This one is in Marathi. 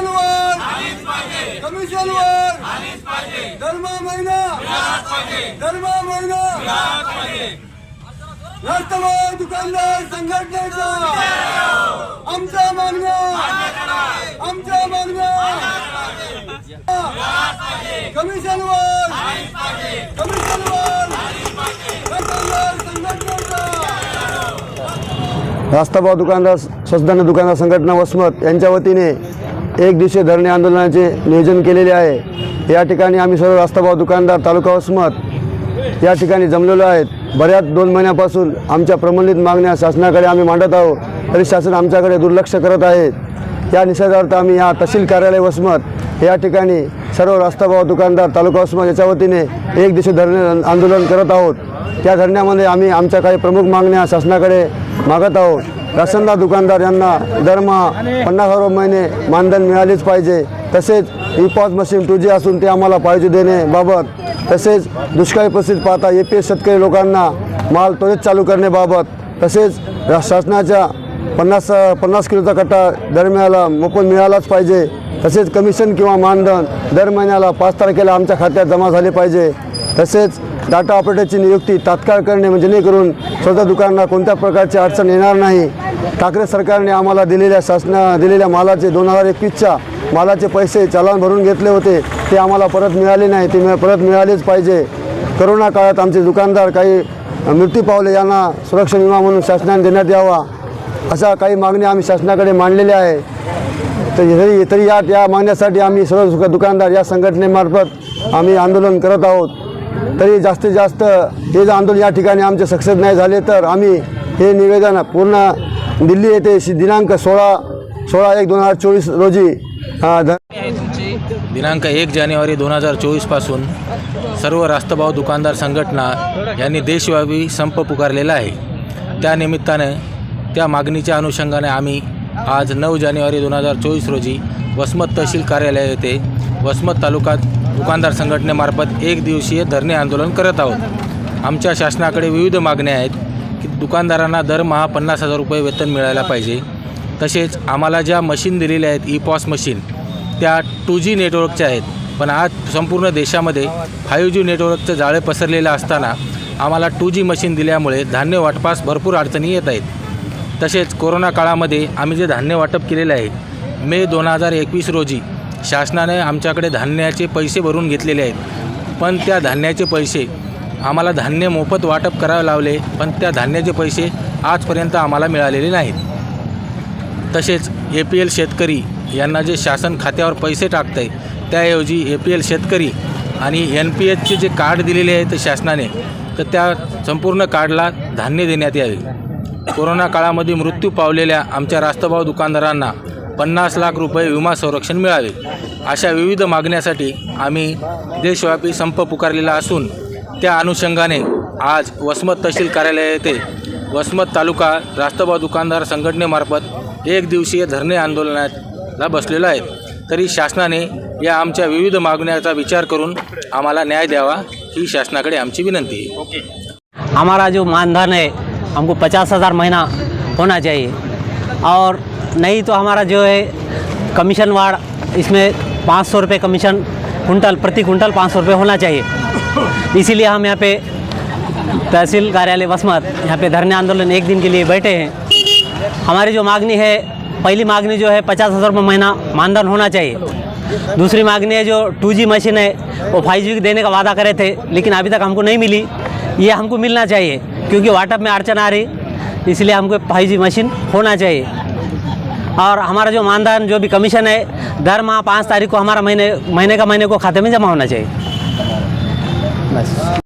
कमिशनवर कमिशनवर धर्म महिना. धर्म महिना. राष्ट्रवादी दुकानदार संघटनेचा. आमच्या मागण्या. आमच्या मागण्या. कमिशनवर कमिशनवर दुकानदार संघटनेचा. रास्ताभाव दुकानदार स्वस्तांना दुकानदार संघटना वसमत यांच्या वतीने एक दिवसीय धरणे आंदोलनाचे नियोजन केलेले आहे. या ठिकाणी आम्ही सर्व रास्ताभाव दुकानदार तालुका वसमत या ठिकाणी जमलेलो आहेत. बऱ्याच दोन महिन्यापासून आमच्या प्रलंबित मागण्या शासनाकडे आम्ही मांडत आहोत. तरी शासन आमच्याकडे दुर्लक्ष करत आहे. या निषेधार्थ आम्ही या तहसील कार्यालय वसमत या ठिकाणी सर्व रास्ताभाव दुकानदार तालुका वसमत याच्या वतीने एक दिवशी धरणे आंदोलन करत आहोत. त्या धरण्यामध्ये आम्ही आमच्या काही प्रमुख मागण्या शासनाकडे मागत आहोत. राशनदार दुकानदार यांना दरमहा पन्नास हजार महिने मानधन मिळालेच पाहिजे. तसेच e POS machine two G असून ते आम्हाला पाहिजे देण्याबाबत तसेच दुष्काळी परिस्थिती पाहता ए पी एस शेतकरी लोकांना माल त्वरित चालू करण्याबाबत तसेच शासनाच्या पन्नास पन्नास किलोचा कट्टा दर मिळाला मोफत मिळालाच पाहिजे. तसेच कमिशन किंवा मानधन दर महिन्याला पाच तारखेला आमच्या खात्यात जमा झाले पाहिजे. तसेच डाटा ऑपरेटरची नियुक्ती तात्काळ करणे म्हणजे जेणेकरून स्वतः दुकानांना कोणत्या प्रकारची अडचण येणार नाही. ठाकरे सरकारने आम्हाला दिलेल्या शासना दिलेल्या मालाचे दोन हजार एकवीसच्या मालाचे पैसे चलान भरून घेतले होते. ते आम्हाला परत मिळाले नाही. ते परत मिळालेच पाहिजे. करोना काळात आमचे दुकानदार काही मृत्यू पावले यांना सुरक्षा विमा म्हणून शासनाने देण्यात यावा अशा काही मागण्या आम्ही शासनाकडे मांडलेल्या आहे. तर तरी तरी या या मागण्यासाठी आम्ही सर्व दुकानदार या संघटनेमार्फत आम्ही आंदोलन करत आहोत. तरी जास्तीत जास्त हे जर आंदोलन या ठिकाणी आमचे सक्सेस नाही झाले तर आम्ही हे निवेदन पूर्ण दिल्ली येथे दिनांक सोळा सोळा एक दोन हजार चोवीस रोजी दिनांक एक जानेवारी दोन हजार चोवीसपासून सर्व रास्तभाव दुकानदार संघटना यांनी देशव्यापी संप पुकारलेला आहे. त्यानिमित्ताने त्या मागणीच्या अनुषंगाने आम्ही आज नऊ जानेवारी दोन हजार चोवीस रोजी वसमत तहसील कार्यालय येथे वसमत तालुका दुकानदार संघटनेमार्फत एक दिवसीय धरणे आंदोलन करत आहोत. आमच्या शासनाकडे विविध मागण्या आहेत की दुकानदारांना दरमहा पन्नास हजार रुपये वेतन मिळायला पाहिजे. तसेच आम्हाला ज्या मशीन दिलेल्या आहेत ई पॉस मशीन त्या टू जी नेटवर्कच्या आहेत. पण आज संपूर्ण देशामध्ये फाईव्ह जी नेटवर्कचं जाळे पसरलेलं असताना आम्हाला टू जी मशीन दिल्यामुळे धान्य वाटपास भरपूर अडचणी येत आहेत. तसेच कोरोना काळामध्ये आम्ही जे धान्य वाटप केलेलं आहे मे दोन हजार एकवीस रोजी शासनाने आमच्याकडे धान्याचे पैसे भरून घेतलेले आहेत. पण त्या धान्याचे पैसे आम्हाला धान्य मोफत वाटप करावे लावले पण त्या धान्याचे पैसे आजपर्यंत आम्हाला मिळालेले नाहीत. तसेच ए पी एल शेतकरी यांना जे शासन खात्यावर पैसे टाकत आहे त्याऐवजी ए पी एल शेतकरी आणि एन पी एचचे जे कार्ड दिलेले आहेत शासनाने तर त्या संपूर्ण कार्डला धान्य देण्यात यावे. कोरोना काळामध्ये मृत्यू पावलेल्या आमच्या रास्तभाव दुकानदारांना पन्नास लाख रुपये विमा संरक्षण मिळावे. अशा विविध मागण्यासाठी आम्ही देशव्यापी संप पुकारलेला असून त्या अनुषंगाने आज वसमत तहसील कार्यालय येथे वसमत तालुका रास्तबा दुकानदार संघटनेमार्फत एक दिवसीय धरणे आंदोलनाला बसलेलो आहे. तरी शासनाने या आमच्या विविध मागण्याचा विचार करून आम्हाला न्याय द्यावा ही शासनाकडे आमची विनंती आहे. हमारा जो मानधन है हमको पचास हज़ार महीना होना चाहिए। और नहीं तो हमारा जो है कमीशन वाड़ इसमें पाँच सौ रुपये कमीशन, कुंटल, प्रति कुंटल पाँच सौ रुपये होना चाहिए। इसीलिए हम यहाँ पे तहसील कार्यालय वसमत, यहाँ पे धरने आंदोलन एक दिन के लिए बैठे हैं। हमारी जो मांगनी है, पहली मांगनी जो है पचास हज़ार रुपये महीना मानधन होना चाहिए। दूसरी मांगनी है जो टू जी मशीन है, वो फाइव जी देने का वादा करे थे, लेकिन अभी तक हमको नहीं मिली। ये हमको मिलना चाहिए, क्योंकि वाटअप में अड़चन आ रही, इसलिए हमको फाइव जी मशीन होना चाहिए। और हमारा जो मानदान जो भी कमीशन है दर माह पाँच तारीख को हमारा महीने महीने का महीने को खाते में जमा होना चाहिए। बस।